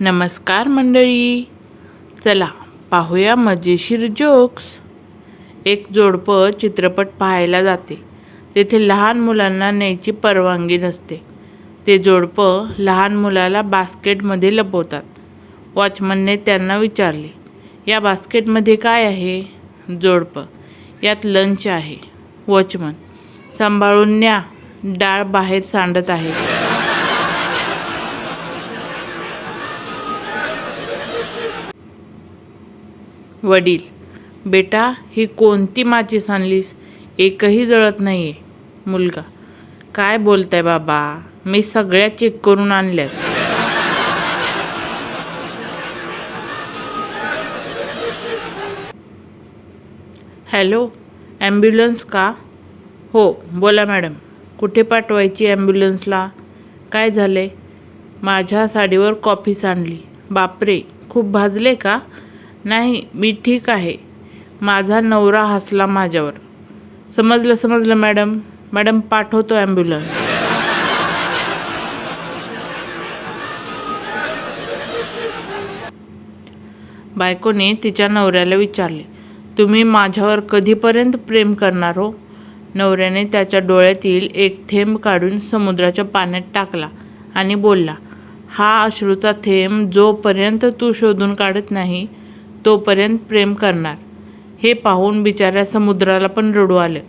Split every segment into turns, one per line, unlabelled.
नमस्कार मंडळी. चला पाहूया मजेशीर जोक्स. एक जोडपं चित्रपट पाहायला जाते. तेथे लहान मुलांना न्यायची परवानगी नसते. ते जोडपं लहान मुलाला बास्केटमध्ये लपवतात. वॉचमनने त्यांना विचारले या बास्केटमध्ये काय आहे? जोडपं यात लंच आहे. वॉचमन सांभाळून न्या. डाळ बाहेर सांडत आहे. वडील बेटा ही कोणती माचीस आणलीस? एकही जळत नाही आहे मुलगा काय बोलताय बाबा? मी सगळ्या चेक करून आणल्यात. हॅलो ॲम्ब्युलन्स का? हो बोला मॅडम. कुठे पाठवायची ॲम्ब्युलन्सला? काय झाले माझ्या साडीवर कॉफी सांडली बापरे खूप भाजले का? नाही मी ठीक आहे. माझा नवरा हसला माझ्यावर. समजलं समजलं मॅडम? मॅडम पाठवतो ॲम्ब्युलन्स. बायकोने तिच्या नवऱ्याला विचारले तुम्ही माझ्यावर कधीपर्यंत प्रेम करणार हो? नवऱ्याने त्याच्या डोळ्यातील एक थेंब काढून समुद्राच्या पाण्यात टाकला आणि बोलला हा अश्रूचा थेंब जोपर्यंत तू शोधून काढत नाही तोपर्यंत प्रेम करणार. हे पाहून बिचाऱ्या समुद्राला पण रडू आलं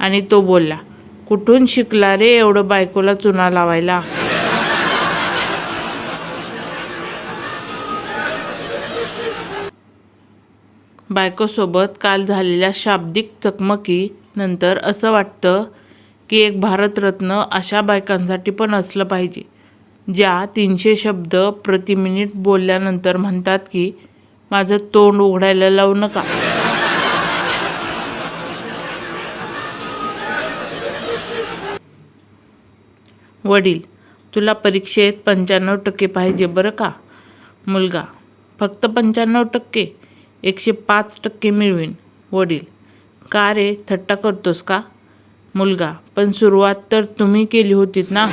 आणि तो बोलला कुठून शिकला रे एवढं बायकोला चुना लावायला? बायकोसोबत काल झालेल्या शाब्दिक चकमकीनंतर असं वाटतं की एक भारतरत्न अशा बायकांसाठी पण असलं पाहिजे ज्या तीनशे शब्द प्रति मिनिट बोलल्यानंतर म्हणतात की माझं तोंड उघडायला लावू नका. वडील तुला परीक्षेत पंच्याण्णव टक्के पाहिजे बरं का? मुलगा फक्त पंच्याण्णव टक्के एकशे पाच टक्के मिळवीन. वडील का रे थट्टा करतोस का? मुलगा पण सुरुवात तर तुम्ही केली होतीत ना?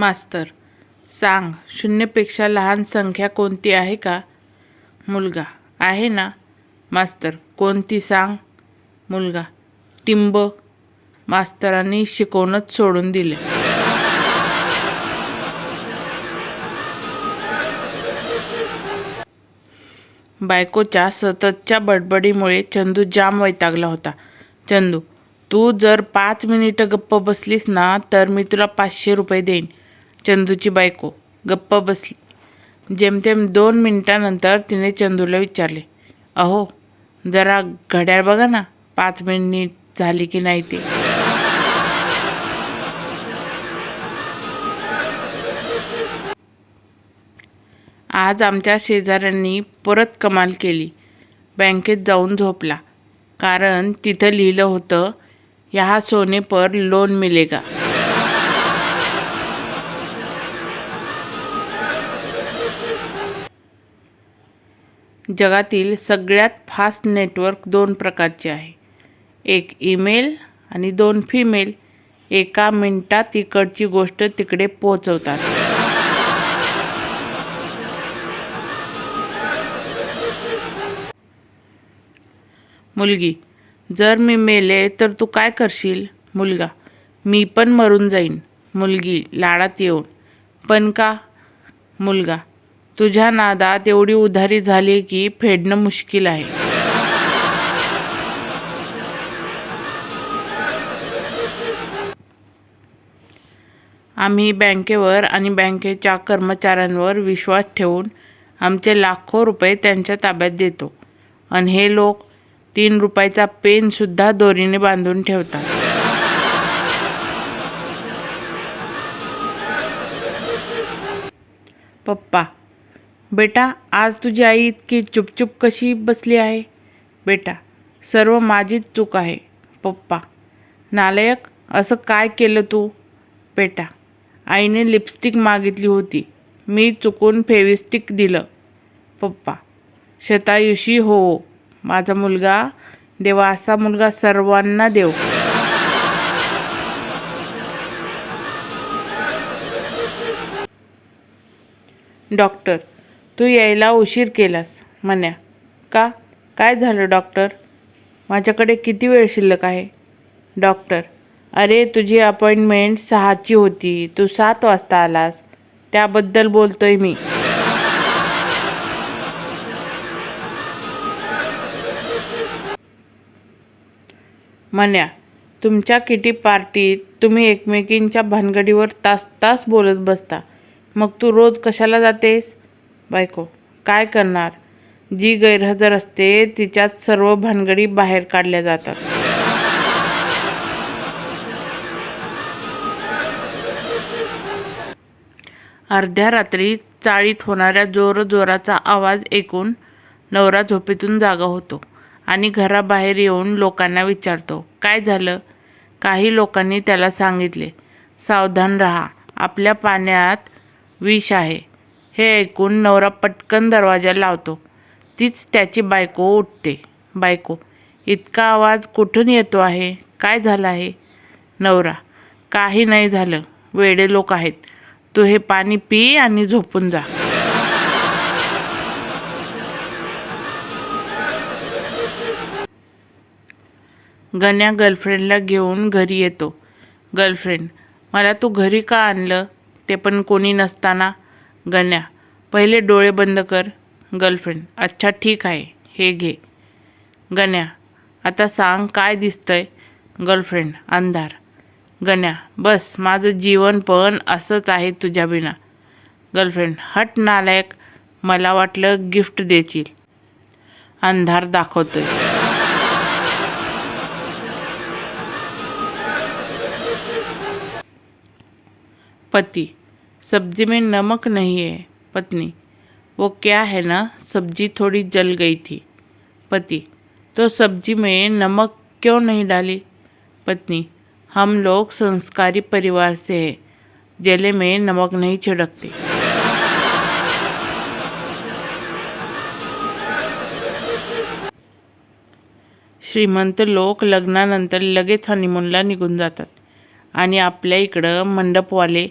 मास्तर सांग शून्यपेक्षा लहान संख्या कोणती आहे का? मुलगा आहे ना? मास्तर कोणती सांग? मुलगा टिंब. मास्तरांनी शिकवणंच सोडून दिले. बायकोच्या सततच्या बडबडीमुळे चंदू जाम वैतागला होता. चंदू तू जर पाच मिनिटं गप्प बसलीस ना तर मी तुला पाचशे रुपये देईन. चंदूची बायको. गप्प बसली. जेमतेम दोन मिनिटानंतर तिने चंदूला विचारले अहो जरा घड्याळ बघा ना पाच मिनिट झाली की नाही ते. आज आमच्या शेजाऱ्यांनी परत कमाल केली. बँकेत जाऊन झोपला. कारण तिथं लिहिलं होतं या सोने पर लोन मिलेगा. जगातील सगळ्यात फास्ट नेटवर्क दोन प्रकारचे आहे. एक ईमेल आणि दोन फिमेल एका मिनटात इकडची गोष्ट तिकडे पोहोचवतात. मुलगी जर मी मेले तर तू काय करशील? मुलगा मी पण मरून जाईन. मुलगी लाडात येऊन. पण का? मुलगा तुझ्या नादात एवढी उधारी झाली की फेडणं मुश्किल आहे. आम्ही बँकेवर आणि बँकेच्या कर्मचाऱ्यांवर विश्वास ठेवून आमचे लाखो रुपये त्यांच्या ताब्यात देतो. आणि हे लोक तीन रुपयाचा पेनसुद्धा दोरीने बांधून ठेवतात. पप्पा बेटा आज तुझी आई इतकी चुपचुप कशी बसली आहे? बेटा सर्व माझीच चूक आहे पप्पा. नालायक असं काय केलं तू? बेटा आईने लिपस्टिक मागितली होती. मी चुकून फेविस्टिक दिलं. पप्पा शतायुषी हो. माझा मुलगा देवा असा मुलगा सर्वांना देव. डॉक्टर तू यायला उशीर केलास म्हण्या. का? काय झालं डॉक्टर? माझ्याकडे किती वेळ शिल्लक आहे? डॉक्टर अरे तुझी अपॉइंटमेंट सहाची होती. तू सात वाजता आलास. त्याबद्दल बोलतोय मी. म्हण्या तुमच्या किटी पार्टीत तुम्ही एकमेकींच्या भानगडीवर तास तास बोलत बसता. मग तू रोज कशाला जातेस? बायको काय करणार? जी गैरहजर असते तिच्यात सर्व भानगडी बाहेर काढल्या जातात. अर्ध्या रात्री चाळीत होणाऱ्या जोरजोराचा आवाज ऐकून नवरा झोपेतून जागा होतो आणि घराबाहेर येऊन लोकांना विचारतो काय झालं? काही लोकांनी त्याला सांगितले सावधान रहा आपल्या पाण्यात विष आहे. हे ऐकून नवरा पटकन दरवाजा लावतो. तीच त्याची बायको उठते. बायको इतका आवाज कुठून येतो आहे? काय झालं आहे? नवरा काही नाही झालं. वेडे लोक आहेत. तू हे पाणी पी आणि झोपून जा. गण्या गर्लफ्रेंडला घेऊन घरी येतो. गर्लफ्रेंड मला तू घरी का आणलं? ते पण कोणी नसताना गण्या पहिले डोळे बंद कर गर्लफ्रेंड अच्छा ठीक आहे. हे घे. गण्या आता सांग काय दिसतंय? गर्लफ्रेंड अंधार. गण्या बस माझं जीवन पण असंच आहे तुझ्या बिना. गर्लफ्रेंड हट नालायक मला वाटलं गिफ्ट देशील. अंधार दाखवतोय. पती सब्जी में नमक नहीं है पत्नी। वो क्या है ना सब्जी थोड़ी जल गई थी। पति तो सब्जी में नमक क्यों नहीं डाली? पत्नी हम लोग संस्कारी परिवार से हैं जले में नमक नहीं छिड़कते। श्रीमंत लोक लग्नानंतर लगेच हनीमूनला निघून जातात. आणि आपल्या इकडं मंडपवाले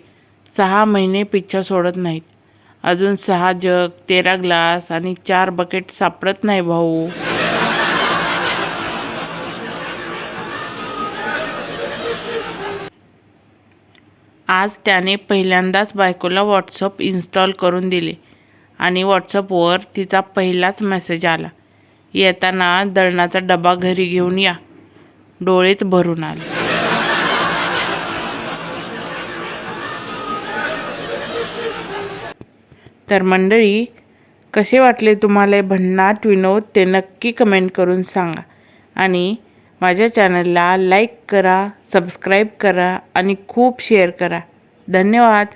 सहा महिने पिच्छा सोडत नाहीत. अजून सहा जग तेरा ग्लास आणि चार बकेट सापडत नाही भाऊ. आज त्याने पहिल्यांदाच बायकोला व्हॉट्सअप इन्स्टॉल करून दिले आणि व्हॉट्सअपवर तिचा पहिलाच मेसेज आला. येताना दळणाचा डबा घरी घेऊन या. डोळेच भरून आले. तर मंडळी कसे वाटले तुम्हाला भन्नाट विनोद ते नक्की कमेंट करून सांगा. आणि माझ्या चॅनलला लाईक करा सबस्क्राईब करा आणि खूप शेअर करा. धन्यवाद.